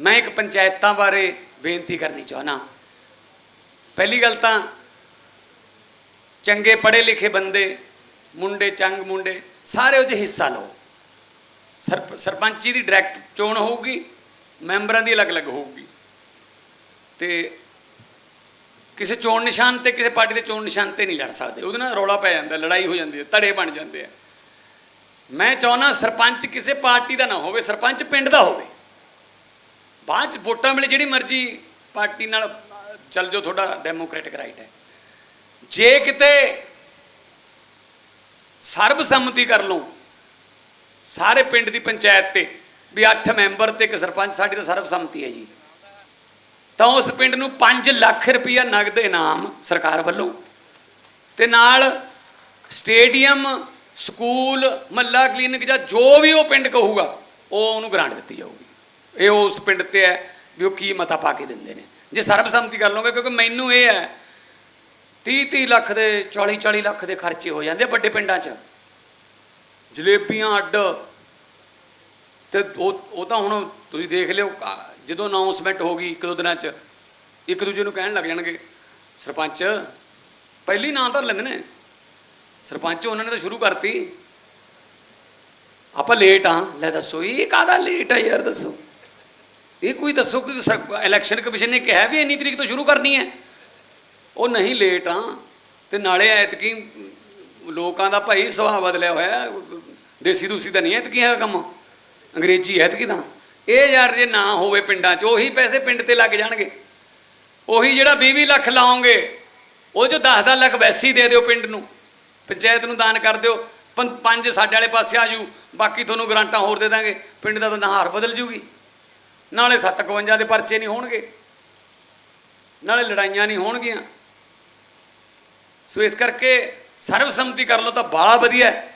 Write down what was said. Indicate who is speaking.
Speaker 1: ਮੈਂ ਇੱਕ ਪੰਚਾਇਤਾਂ ਬਾਰੇ ਬੇਨਤੀ ਕਰਨੀ ਚਾਹਨਾ ਪਹਿਲੀ ਗੱਲ ਤਾਂ ਚੰਗੇ ਪੜ੍ਹੇ ਲਿਖੇ ਬੰਦੇ, ਮੁੰਡੇ ਚੰਗ ਮੁੰਡੇ, ਸਾਰੇ ਉਹ 'ਚ ਹਿੱਸਾ ਲਓ। ਸਰਪ ਸਰਪੰਚੀ ਦੀ ਡਾਇਰੈਕਟ ਚੋਣ ਹੋਊਗੀ, ਮੈਂਬਰਾਂ ਦੀ ਅਲੱਗ-ਅਲੱਗ ਹੋਊਗੀ। ਤੇ ਕਿਸੇ ਚੋਣ ਨਿਸ਼ਾਨ ਤੇ ਕਿਸੇ ਪਾਰਟੀ ਦੇ ਚੋਣ ਨਿਸ਼ਾਨ ਤੇ ਨਹੀਂ ਲੜ ਸਕਦੇ। ਉਹਦੇ ਨਾਲ ਰੌਲਾ ਪੈ ਜਾਂਦਾ, ਲੜਾਈ ਹੋ ਜਾਂਦੀ ਹੈ, ਧੜੇ ਬਣ ਜਾਂਦੇ ਆ। ਮੈਂ ਚਾਹੁੰਦਾ ਸਰਪੰਚ ਕਿਸੇ ਪਾਰਟੀ ਦਾ ਨਾ ਹੋਵੇ, ਸਰਪੰਚ ਪਿੰਡ ਦਾ ਹੋਵੇ। ਬਾਅਦ ਚ ਵੋਟਾਂ ਵੇਲੇ ਜਿਹੜੀ ਮਰਜ਼ੀ ਪਾਰਟੀ ਨਾਲ, ਚੱਲ ਜਾਓ ਤੁਹਾਡਾ ਡੈਮੋਕ੍ਰੈਟਿਕ ਰਾਈਟ ਹੈ। ਜੇ ਕਿਤੇ ਸਰਬਸੰਮਤੀ ਕਰ ਲਓ ਸਾਰੇ ਪਿੰਡ ਦੀ ਪੰਚਾਇਤ ਤੇ, ਵੀ 8 ਮੈਂਬਰ ਤੇ ਇੱਕ ਸਰਪੰਚ, ਸਾਡੀ ਤਾਂ ਸਰਬਸੰਮਤੀ ਹੈ ਜੀ। ਤਾਂ ਉਸ ਪਿੰਡ ਨੂੰ 5 ਲੱਖ ਰੁਪਇਆ ਨਗਦ ਇਨਾਮ ਸਰਕਾਰ ਵੱਲੋਂ ਤੇ ਨਾਲ ਸਟੇਡੀਅਮ, ਸਕੂਲ, ਮੱਲਾ ਕਲੀਨਿਕ ਜਾਂ ਜੋ ਵੀ ਉਹ ਪਿੰਡ ਕਹੂਗਾ, ਉਹ ਉਹਨੂੰ ਗ੍ਰਾਂਟ ਦਿੱਤੀ ਜਾਊਗੀ। ਇਹ ਉਸ ਪਿੰਡ ਤੇ ਹੈ ਵੀ ਉਹ ਕੀ ਮਤਾ ਪਾ ਕੇ ਦਿੰਦੇ ਨੇ। ਜੇ ਸਰਬਸੰਮਤੀ ਕਰ ਲਓਗੇ ਕਿਉਂਕਿ ਮੈਨੂੰ ਇਹ ਹੈ 30 30 ਲੱਖ ਦੇ 40 40 ਲੱਖ ਦੇ ਖਰਚੇ ਹੋ ਜਾਂਦੇ ਵੱਡੇ ਪਿੰਡਾਂ 'ਚ। ਜਲੇਬੀਆਂ ਅੱਡ। ਤੇ ਉਹ ਉਹ ਤਾਂ ਹੁਣ ਤੁਸੀਂ ਦੇਖ ਲਿਓ ਜਦੋਂ ਅਨਾਉਂਸਮੈਂਟ ਹੋ ਗਈ ਇੱਕ ਦੋ ਦਿਨਾਂ 'ਚ, ਇੱਕ ਦੂਜੇ ਨੂੰ ਕਹਿਣ ਲੱਗ ਜਾਣਗੇ, ਸਰਪੰਚ, ਪਹਿਲੀ ਨਾਂ ਤਾਂ ਲੈਂਦੇ ਨੇ। ਸਰਪੰਚ ਉਹਨਾਂ ਨੇ ਤਾਂ ਸ਼ੁਰੂ ਕਰਤੀ। ਆਪਾਂ ਲੇਟ ਆ ਲੈ ਦੱਸੋ, ਇਹ ਕਾਹਦਾ ਲੇਟ ਆ ਯਾਰ, ਦੱਸੋ। ਇਹ ਕੋਈ ਦੱਸੋ ਕਿ ਇਲੈਕਸ਼ਨ ਕਮਿਸ਼ਨ ਨੇ ਕਿਹਾ ਵੀ ਇੰਨੀ ਤਰੀਕ ਤੋਂ ਸ਼ੁਰੂ ਕਰਨੀ ਹੈ? ਉਹ ਨਹੀਂ ਲੇਟ ਆ। ਤੇ ਨਾਲੇ ਐਤਕੀ ਲੋਕਾਂ ਦਾ ਭਾਈ ਸੁਭਾਅ ਬਦਲਿਆ ਹੋਇਆ ਦੇਸੀ ਦੂਸੀ ਤਾਂ ਨਹੀਂ ਐਤਕੀ ਹੈਗਾ ਕੰਮ। ਅੰਗਰੇਜ਼ੀ ਐਤਕੀ ਤਾਂ। ਇਹ ਯਾਰ ਜੇ ਨਾ ਹੋਵੇ ਪਿੰਡਾਂ 'ਚ, ਉਹੀ ਪੈਸੇ ਪਿੰਡ ਤੇ ਲੱਗ ਜਾਣਗੇ। ਉਹੀ ਜਿਹੜਾ 20 ਲੱਖ ਲਾਉਂਗੇ ਉਹ ਚੋਂ 10-10 ਲੱਖ ਵੈਸੀ ਦੇ ਦਿਓ ਪਿੰਡ ਨੂੰ। ਪੰਚਾਇਤ ਨੂੰ ਦਾਨ ਕਰ ਦਿਓ। ਪੰ- ਪੰਜ ਸਾਡੇ ਵਾਲੇ ਪਾਸੇ ਆ ਜੂ। ਬਾਕੀ ਤੁਹਾਨੂੰ ਗਰਾਂਟਾਂ ਹੋਰ ਦੇ ਦਾਂਗੇ। ਪਿੰਡ ਦਾ ਤਾਂ ਨਹਾਰ ਬਦਲ ਜੂਗੀ। ਨਾਲੇ 751 ਦੇ ਪਰਚੇ ਨਹੀਂ ਹੋਣਗੇ। ਨਾਲੇ ਲੜਾਈਆਂ ਨਹੀਂ ਹੋਣਗੀਆਂ। ਸੋ ਇਸ ਕਰਕੇ ਸਰਬਸੰਮਤੀ ਕਰ ਲਓ ਤਾਂ ਬਾਲਾ ਵਧੀਆ ਹੈ।